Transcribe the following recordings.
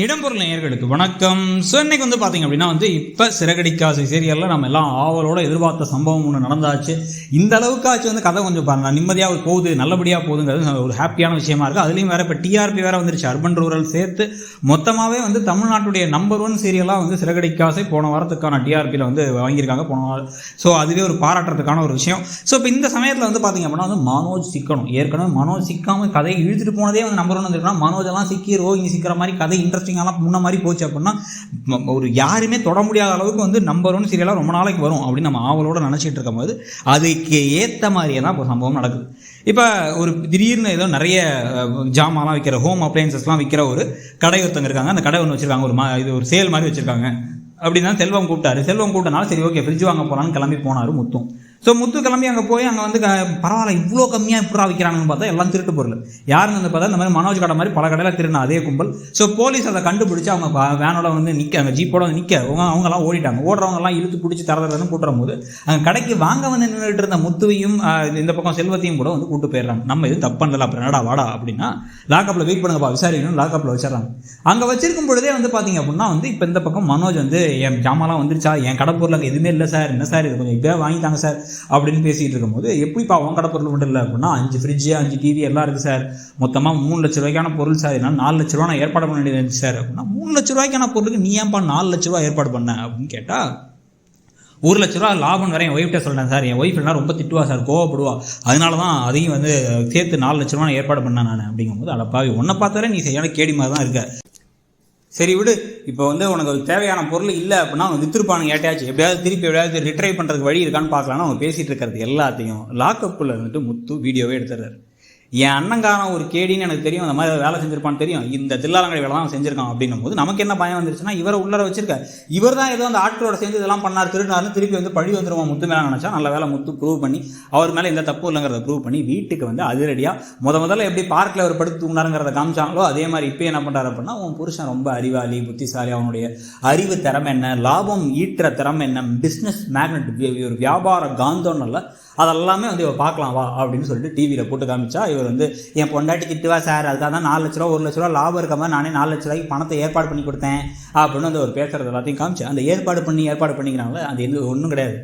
இடம்பொருள் நேயர்களுக்கு வணக்கம். ஸோ இன்னைக்கு வந்து பார்த்தீங்க அப்படின்னா வந்து இப்போ சிறகடிக்காசு சீரியலில் நம்ம எல்லாம் ஆவலோட எதிர்பார்த்த சம்பவம் ஒன்று நடந்தாச்சு. இந்த அளவுக்காச்சு வந்து கதை கொஞ்சம் பாருங்க. நிம்மதியாக போகுது நல்லபடியாக போகுதுங்கிறது ஒரு ஹாப்பியான விஷயமா இருக்குது அதுலேயும் வேற இப்போ டிஆர்பி வேற வந்துருச்சு. அர்பன் ரூரல் சேர்த்து மொத்தமாகவே வந்து தமிழ்நாட்டுடைய நம்பர் ஒன் சீரியலாக வந்து சிறகடிக்காசை போன வாரத்துக்கான டிஆர்பியில் வந்து வாங்கியிருக்காங்க போன வாரம் ஸோ அதுவே ஒரு பாராட்டுறதுக்கான ஒரு விஷயம். ஸோ இப்போ இந்த சமயத்தில் வந்து பார்த்தீங்க அப்படின்னா வந்து மனோஜ் சிக்கணும். ஏற்கனவே மனோஜ் சிக்காமல் கதையை இழுத்துட்டு போனதே வந்து நம்பர் ஒன் வந்துருக்குன்னா மனோஜ் எல்லாம் சிக்கி சிக்கிற மாதிரி கதை இன்ட்ரெஸ்டிங்காலாம் முன்ன மாதிரி போச்சு அப்படின்னா ஒரு யாருமே தொட முடியாத அளவுக்கு வந்து நம்பர் ஒன் சீரியலாக ரொம்ப நாளைக்கு வரும் அப்படின்னு நம்ம ஆவலோட நினச்சிட்டு இருக்கும்போது அதுக்கு ஏற்ற மாதிரியே தான் இப்போ சம்பவம் நடக்குது. இப்போ ஒரு திடீர்னு ஏதோ நிறைய ஜாமான்லாம் விற்கிற ஹோம் அப்ளையன்சஸ்லாம் விற்கிற ஒரு கடை ஒருத்தங்க இருக்காங்க. அந்த கடை ஒன்று வச்சிருக்காங்க. ஒரு மா இது ஒரு சேல் மாதிரி வச்சிருக்காங்க. அப்படின்னு தான் செல்வம் கூப்பிட்டாரு. செல்வம் கூப்பிட்டனால சரி ஓகே ஃப்ரிட்ஜ் வாங்க போகலான்னு கிளம்பி போனார் முத்தும். ஸோ முத்து கிளம்பி அங்கே போய் அங்கே வந்து பரவாயில்ல இவ்வளோ கம்மியாக இப்படா விற்கிறாங்கன்னு பார்த்தா எல்லாம் திருட்டு பொருள். யாருன்னு வந்து பார்த்தா இந்த மாதிரி மனோஜ் கடை மாதிரி பல கடையில் திருடின அதே கும்பல். ஸோ போலீஸ் அதை கண்டுபிடிச்சி அவங்க வேனோட வந்து நிற்க அங்கே ஜீப்போட வந்து நிற்க அவங்க அவங்கலாம் ஓடிட்டாங்க. ஓடுறவங்கலாம் இழுத்து பிடிச்சி தரதுன்னு கூட்டுற போது அங்கே கடைக்கு வாங்க வந்து நின்றுட்டு இருந்த முத்துவையும் இந்த பக்கம் செல்வத்தையும் கூட வந்து கூட்டு போயிடுறாங்க. நம்ம இது தப்பு பண்ணல அப்புறம் என்னடா வாடா அப்படின்னா லாக்கப்பில் வெயிட் பண்ணுங்கப்பா விசாரிக்கணும் லாக்கப்பில் வச்சிடறாங்க. அங்கே வச்சிருக்கும் பொழுதே வந்து பார்த்தீங்க அப்படின்னா வந்து இப்போ இந்த பக்கம் மனோஜ் வந்து என் ஜாமாலாம் வந்துருச்சா? என் கடை பொருள் அங்கே எதுவுமே இல்லை சார். என்ன சார்? இது கொஞ்சம் இப்போயே வாங்கிட்டாங்க சார். அப்படின்னு பேசிகிட்டு இருக்கும்போது எப்படிப்பா உன் கடை பொருள் மட்டும் இல்லை அப்படின்னா அஞ்சு ஃப்ரிட்ஜு அஞ்சு டிவி எல்லாம் இருக்குது சார் மொத்தமாக மூணு லட்ச ரூபாய்க்கான பொருள் சார் என்னால் நாலு லட்ச ரூபா நான் ஏற்பாடு பண்ண வேண்டியது இருந்துச்சு சார் அப்படின்னா மூணு லட்ச ரூபாய்க்கான பொருளுக்கு நீ ஏன்பா நாலு லட்ச ரூபா ஏற்பாடு பண்ண அப்படின்னு கேட்டால் ஒரு லட்ச ரூபா லாபம் வர என் ஒய்ஃப்ட்ட சொல்கிறேன் சார் என் ஒய்ஃப் எல்லாம் ரொம்ப திட்டுவா சார் கோவப்படுவா. அதனால தான் அதையும் வந்து சேர்த்து நாலு லட்ச ரூபா நான் ஏற்பாடு பண்ணேன் நான் அப்படிங்கும்போது அடப்பாவி உன்னை பார்த்தாலே நீ சரியான கேடி மாதிரி தான் இருக்க. சரி விடு இப்போ வந்து உனக்கு தேவையான பொருள் இல்லை அப்படின்னா அவன் வித்துருப்பானுங்க ஏட்டையாச்சு எப்படியாவது திருப்பி எப்படியாவது ரிட்ரை பண்ணுறதுக்கு வழி இருக்கான்னு பார்க்கலான்னு அவங்க பேசிகிட்டு இருக்கிறது எல்லாத்தையும். லாக்கப்பில் இருந்துட்டு முத்து வீடியோவே எடுத்துடுறாரு. என் அண்ணங்காரன் ஒரு கேடின்னு எனக்கு தெரியும் அந்த மாதிரி வேலை செஞ்சிருப்பான்னு தெரியும். இந்த தில்லாலங்கடி வேலை தான் செஞ்சிருக்கான் அப்படின்னும் போது நமக்கு என்ன பயம் வந்துருச்சுன்னா இவரை உள்ளர வச்சிருக்க இவர் தான் ஏதோ அந்த ஆட்களோட சேர்ந்து இதெல்லாம் பண்ணார் திருடினார்னு திருப்பி வந்து பழி வந்துருவோம் முத்து மேலே நினச்சா நல்ல வேலை முத்து ப்ரூவ் பண்ணி அவர் மேலே எந்த தப்பு இல்லைங்கிறத ப்ரூவ் பண்ணி வீட்டுக்கு வந்து அதிரடியாக முத முதல்ல எப்படி பார்க்கில் அவர் படுத்து தூங்கினாருங்கிறத காமிச்சாங்களோ அதே மாதிரி இப்போ என்ன பண்ணுறாரு அப்படின்னா உன் புருஷன் ரொம்ப அறிவாளி புத்திசாலி அவனுடைய அறிவு திறமை என்ன லாபம் ஈட்டுற திறமை என்ன பிஸ்னஸ் மேக்னெட் ஒரு வியாபார காந்தம்னு அதெல்லாமே வந்து இவ பார்க்கலாம் வா அப்படின்னு சொல்லிட்டு டிவியில் போட்டு காமிச்சா இவர் வந்து என் பொண்டாட்டி திட்டுவா சார் அதுக்காக தான் நாலு லட்ச ரூபா ஒரு லட்ச ரூபா லாபம் இருக்க மாதிரி நானே நாலு லட்ச ரூபாய்க்கு பணத்தை ஏற்பாடு பண்ணி கொடுத்தேன் அப்படின்னு வந்து அவர் பேசுறது எல்லாத்தையும் காமிச்சு அந்த ஏற்பாடு பண்ணி ஏற்பாடு பண்ணிக்கிறாங்களே அது எந்த ஒன்றும் கிடையாது.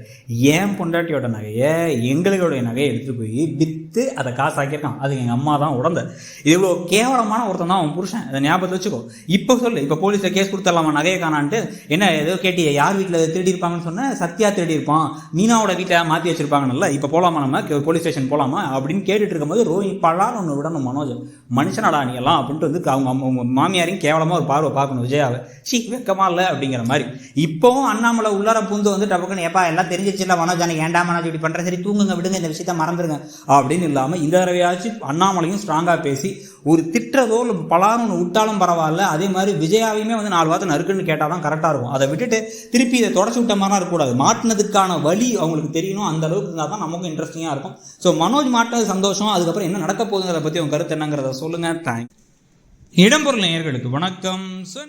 ஏன் பொண்டாட்டியோட நகையை எங்களுடைய நகையை எடுத்துகிட்டு போய் வித் விற்று அதை காசாக்கியிருக்கான் அது எங்கள் அம்மா தான் உடந்த இது இவ்வளோ கேவலமான ஒருத்தன் தான் அவன் புருஷன். அதை ஞாபகத்தை வச்சுக்கோ. இப்போ சொல்லு இப்போ போலீஸில் கேஸ் கொடுத்துடலாமா நகையை காணான்ட்டு? என்ன ஏதோ கேட்டியே யார் வீட்டில் திருடி இருப்பாங்கன்னு சொன்னேன் சத்யா திருடி இருப்பான். மீனாவோட வீட்டை மாற்றி வச்சிருப்பாங்கல்ல இப்போ போகலாமா நம்ம? போலீஸ் ஸ்டேஷன் போகலாமா அப்படின்னு கேட்டுட்டு இருக்கும்போது ரோஹி பலான்னு ஒன்று விடணும் மனோஜ். மனுஷனடா நீ எல்லாம் அப்படின்ட்டு வந்து அவங்க அவங்க மாமியாரையும் கேவலமாக ஒரு பார்வை பார்க்கணும் விஜயாவை. ஷீ வெக்கமா இல்லை அப்படிங்கிற மாதிரி. இப்போவும் அண்ணாமலை உள்ளார பூந்து வந்து டபக்குன்னு எப்பா எல்லாம் தெரிஞ்சிச்சுல மனோஜ் எனக்கு ஏண்டா மனோஜ் இப்படி பண்ணுறேன் சரி தூங்குங்க விடுங்க இந்த விஷயத்த மறந்துடுங்க அப்படின்னு இல்லாமல் இந்த தடவையாச்சும் அண்ணாமலையும் ஸ்ட்ராங்காக பேசி ஒரு திட்டுறதோ இல்லை பலாரும் ஒன்று விட்டாலும் பரவாயில்ல அதே மாதிரி விஜயாவையுமே வந்து நாலு வார்த்தை நறுக்குன்னு கேட்டால் தான் கரெக்டாக இருக்கும். அதை விட்டுட்டு திருப்பி இதை தொடச்சி விட்ட மாதிரி இருக்கக்கூடாது. மாட்டினதுக்கான வழி அவங்களுக்கு தெரியணும் அந்த அளவுக்கு இருந்தால் தான் நமக்கும் இன்ட்ரெஸ்டிங்காக இருக்கும். ஸோ மனோஜ் மாட்டினது சந்தோஷம் அதுக்கப்புறம் என்ன நடக்க போகுதுங்கிறத பற்றி உங்கள் கருத்து என்னங்கிறத சொல்லுங்கள் தேங்க்ஸ் இடம்பொருள் நேயர்களுக்கு வணக்கம். ஸோ